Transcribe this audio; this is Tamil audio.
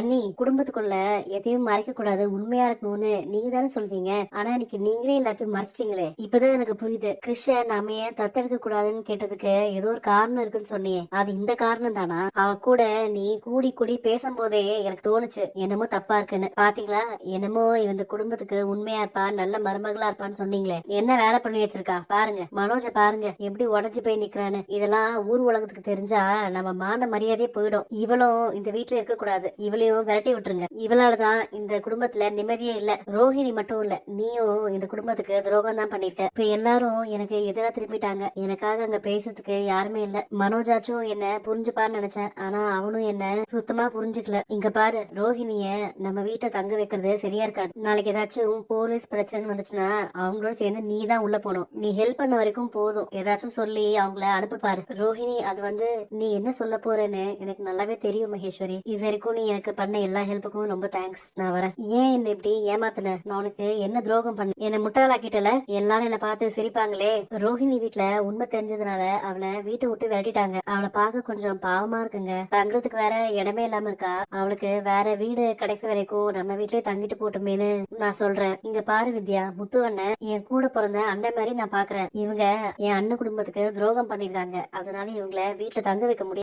அண்ணி குடும்பத்துக்குள்ள எதையும் மறைக்க கூடாது உண்மையா இருக்கணும்னு நீங்க தானே சொல்வீங்க ஆனா இன்னைக்கு நீங்களே எல்லாத்தையும் மறைச்சிட்டீங்களே. இப்பதான் எனக்கு புரியுது. கிருஷ்ண நாம ஏன் தத்தெடுக்க கூடாதுன்னு கேட்டதுக்கு ஏதோ ஒரு காரணம் இருக்குன்னு சொன்னியே. அது இந்த காரணம் தானா? அவ கூட நீ கூடி கூடி பேசும்போதே எனக்கு தோணுச்சு. என்னமோ தப்பா இருக்குன்னு. பாத்தீங்களா? என்னமோ இந்த குடும்பத்துக்கு உண்மையா இருப்பா நல்ல மருமகளா இருப்பான்னு சொன்னீங்களே. என்ன வேலை பண்ணி வச்சிருக்கா? பாருங்க. மனோஜ பாருங்க. எப்படி உடஞ்சு போய் நிக்கிறான்னு. இதெல்லாம் ஊர் உலகத்துக்கு தெரிஞ்சா நம்ம மான மரியாதையே போயிடும். இவளும் இந்த வீட்டுல இருக்க கூடாது. இவளையும் விரட்டி விட்டுருங்க. இவளாலதான் இந்த குடும்பத்துல நிம்மதியே இல்ல. ரோஹிணி மட்டும் இல்ல. நீயும் இந்த குடும்பத்துக்கு துரோகம் தான் பண்ணிருக்க இப்ப எல்லாரும் எனக்கு எதிராக திரும்பிட்டாங்க. எனக்காக அங்க பேசுறதுக்கு யாருமே இல்ல. மனோஜாச்சும் என்ன புரிஞ்சுப்பான்னு நினைச்சேன். ஆனா அவனும் என்ன சுத்தமா புரிஞ்சுக்கல. இங்க பாரு ரோஹிணிய நம்ம வீட்டை தங்க வைக்கிறது சரியா இருக்காது. நாளைக்கு ஏதாச்சும் போலீஸ் பிரச்சனை வந்துச்சுன்னா அவங்களோட சேர்ந்து நீ தான் உள்ள போகணும். நீ ஹெல்ப் பண்ண வரைக்கும் போதும். ஏதாச்சும் சொல்லி அவங்கள அனுப்ப பாரு. ரோஹிணி அது வந்து நீ என்ன சொல்ல போறேன்னு எனக்கு நல்லாவே தெரியும் மகேஸ்வரி. இது வரைக்கும் நீ எனக்கு பண்ண எல்லா ஹெல்ப்புக்கும் ரொம்ப தேங்க்ஸ் நான் வரேன். ஏன் என்ன இப்படி ஏமாத்தின? நான் உனக்கு என்ன துரோகம் பண்ண? என்ன முட்டாளாக்கிட்டல? எல்லாரும் என்ன பார்த்து சிரிப்பாங்களே. ரோஹிணி வீட்ல உண்மை தெரிஞ்சதுனால அவளை வீட்டை விட்டு விரட்டிட்டாங்க. அவளை பார்க்க கொஞ்சம் பாவமா இருக்குங்க. தங்குறதுக்கு வேற இடமே இல்லாம இருக்கா? அவளுக்கு வேற வீடு கிடைக்க வரைக்கும் நம்ம வீட்லயே தங்கிட்டு போட்டுமேனு நான் சொல்றேன். இங்க பாரு வித்யா முத்து அண்ணன் என் கூட பிறந்த அண்ணன் மாதிரி நான் பாக்குறேன். இவங்க என் அண்ணன் குடும்பத்துக்கு துரோகம் பண்ணிருக்காங்க. அதனால இவங்கள வீட்டுல தங்க வைக்க முடியும்